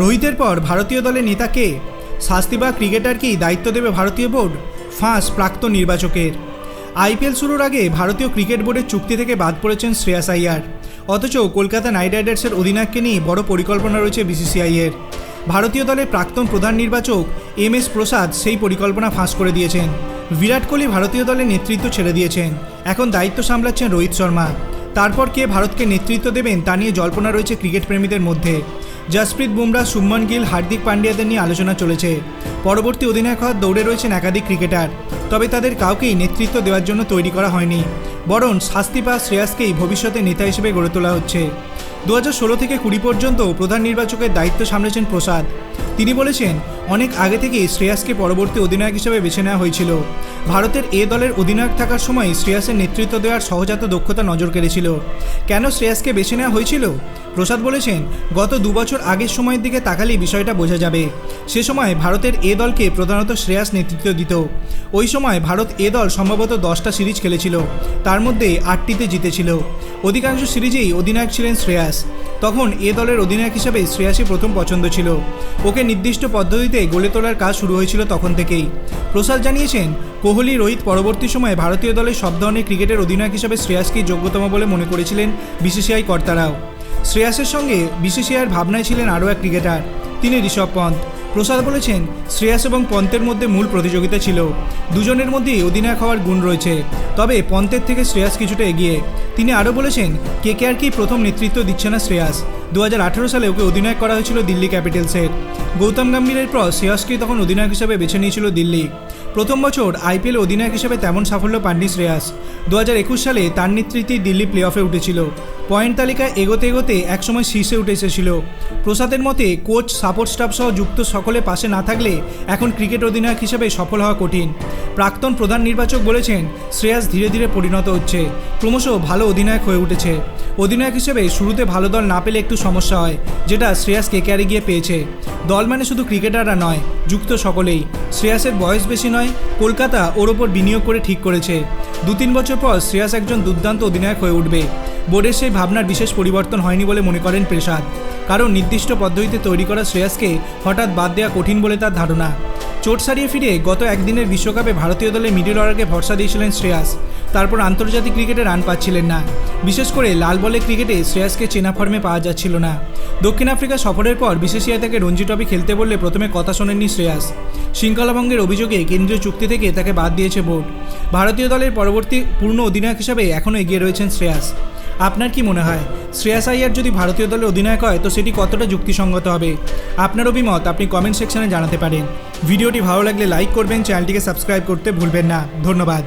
রোহিতের পর ভারতীয় দলের নেতাকে শাস্তি বা ক্রিকেটারকেই দায়িত্ব দেবে ভারতীয় বোর্ড? ফাঁস, প্রাক্তন নির্বাচকের। আইপিএল শুরুর আগে ভারতীয় ক্রিকেট বোর্ডের চুক্তি থেকে বাদ পড়েছেন শ্রেয়াস আইয়ার অথচ কলকাতা নাইট রাইডার্সের অধিনায়ককে নিয়ে বড় পরিকল্পনা রয়েছে বিসিসিআইয়ের ভারতীয় দলের প্রাক্তন প্রধান নির্বাচক এম এস প্রসাদ সেই পরিকল্পনা ফাঁস করে দিয়েছেন। বিরাট কোহলি ভারতীয় দলের নেতৃত্ব ছেড়ে দিয়েছেন। এখন দায়িত্ব সামলাচ্ছেন রোহিত শর্মা। তারপর কে ভারতকে নেতৃত্ব দেবেন তা নিয়ে জল্পনা রয়েছে ক্রিকেট প্রেমীদের মধ্যে। জসপ্রীত বুমরা, শুভমন গিল, হার্দিক পান্ডিয়াদের নিয়ে আলোচনা চলেছে। পরবর্তী অধিনায়ক হওয়ার দৌড়ে রয়েছেন একাধিক ক্রিকেটার, তবে তাদের কাউকেই নেতৃত্ব দেওয়ার জন্য তৈরি করা হয়নি, বরং শাস্তি পাওয়া শ্রেয়াসকেই ভবিষ্যতে নেতা হিসেবে গড়ে তোলা হচ্ছে। দু থেকে কুড়ি পর্যন্ত প্রধান নির্বাচকের দায়িত্ব সামলেছেন প্রসাদ। তিনি বলেছেন, অনেক আগে থেকেই শ্রেয়াসকে পরবর্তী অধিনায়ক হিসেবে বেছে নেওয়া হয়েছিল। ভারতের এ দলের অধিনায়ক থাকার সময় শ্রেয়াসের নেতৃত্ব দেওয়ার সহজাত দক্ষতা নজর কেড়েছিল। কেন শ্রেয়াসকে বেছে নেওয়া হয়েছিল? প্রসাদ বলেছেন, গত দু বছর আগের সময়ের দিকে তাকালেই বিষয়টা বোঝা যাবে। সে সময় ভারতের এ দলকে প্রধানত শ্রেয়াস নেতৃত্ব দিত। ওই সময় ভারত এ দল সম্ভবত দশটা সিরিজ খেলেছিল। তার মধ্যে আটটিতে জিতেছিল। অধিকাংশ সিরিজেই অধিনায়ক ছিলেন শ্রেয়াস। তখন এ দলের অধিনায়ক হিসেবে শ্রেয়াসই প্রথম পছন্দ ছিল। ওকে নির্দিষ্ট পদ্ধতিতে গড়ে তোলার কাজ শুরু হয়েছিল তখন থেকেই। প্রসাদ জানিয়েছেন, কোহলি, রোহিত পরবর্তী সময়ে ভারতীয় দলের সব ধরনের ক্রিকেটের অধিনায়ক হিসেবে শ্রেয়াসকেই যোগ্যতম বলে মনে করেছিলেন বিসিসিআই কর্তারাও। শ্রেয়াসের সঙ্গে বিসিসিআইয়ের ভাবনায় ছিলেন আরও এক ক্রিকেটার, তিনি ঋষভ পন্থ। প্রসাদ বলেছেন, শ্রেয়াস এবং পন্তের মধ্যে মূল প্রতিযোগিতা ছিল। দুজনের মধ্যেই অধিনায়ক হওয়ার গুণ রয়েছে। তবে পন্তের থেকে শ্রেয়াস কিছুটা এগিয়ে। তিনি আরও বলেছেন, কে কে আর কি প্রথম নেতৃত্ব দিচ্ছে না শ্রেয়াস। দু হাজার আঠেরো সালে ওকে অধিনায়ক করা হয়েছিল দিল্লি ক্যাপিটালসের। গৌতম গম্ভীরের পর শ্রেয়াসকেই তখন অধিনায়ক হিসেবে বেছে নিয়েছিল দিল্লি। প্রথম বছর আইপিএল অধিনায়ক হিসেবে তেমন সাফল্য পাননি শ্রেয়াস। দু হাজার একুশ সালে তার নেতৃত্বেই দিল্লি প্লে অফে উঠেছিল। পয়েন্ট তালিকায় এগোতে এগোতে একসময় শীর্ষে উঠে এসেছিল। প্রসাদের মতে, কোচ, সাপোর্ট স্টাফ সহ যুক্ত সকলে পাশে না থাকলে এখন ক্রিকেট অধিনায়ক হিসেবে সফল হওয়া কঠিন। প্রাক্তন প্রধান নির্বাচক বলেছেন, শ্রেয়াস ধীরে ধীরে পরিণত হচ্ছে। ক্রমশ ভালো অধিনায়ক হয়ে উঠেছে। অধিনায়ক হিসেবে শুরুতে ভালো দল না পেলে একটু সমস্যা হয়, যেটা শ্রেয়াস কেকেআরে গিয়ে পেয়েছে। দল মানে শুধু ক্রিকেটাররা নয়, যুক্ত সকলেই। শ্রেয়াসের বয়স বেশি নয়, কলকাতা ওর ওপর বিনিয়োগ করে ঠিক করেছে। দু তিন বছর পর শ্রেয়াস একজন দুর্দান্ত অধিনায়ক হয়ে উঠবে। বোর্ডের সেই ভাবনার বিশেষ পরিবর্তন হয়নি বলে মনে করেন প্রেসাদ কারণ নির্দিষ্ট পদ্ধতিতে তৈরি করা শ্রেয়াসকে হঠাৎ বাদ দেওয়া কঠিন বলে তার ধারণা। চোট সারিয়ে ফিরে গত একদিনের বিশ্বকাপে ভারতীয় দলের মিডল অর্ডারকে ভরসা দিয়েছিলেন শ্রেয়াস। তারপর আন্তর্জাতিক ক্রিকেটে রান পাচ্ছিলেন না। বিশেষ করে লাল বলে ক্রিকেটে শ্রেয়াসকে চেনা ফর্মে পাওয়া যাচ্ছিল না। দক্ষিণ আফ্রিকা সফরের পর বিসিসিআই তাকে রঞ্জি ট্রফি খেলতে বললে প্রথমে কথা শোনেননি শ্রেয়াস। শৃঙ্খলাভঙ্গের অভিযোগে কেন্দ্রীয় চুক্তি থেকে তাকে বাদ দিয়েছে বোর্ড। ভারতীয় দলের পরবর্তী পূর্ণ অধিনায়ক হিসাবে এখনও এগিয়ে রয়েছেন শ্রেয়াস। আপনার কি মনে হয়? শ্রেয়াস আইয়ার যদি ভারতীয় দলের অধিনায়ক হয়, তো সেটি কতটা যুক্তিসঙ্গত হবে? আপনার অভিমত আপনি কমেন্ট সেকশনে জানাতে পারেন। ভিডিওটি ভালো লাগলে লাইক করবেন চ্যানেলটিকে সাবস্ক্রাইব করতে ভুলবেন না। ধন্যবাদ।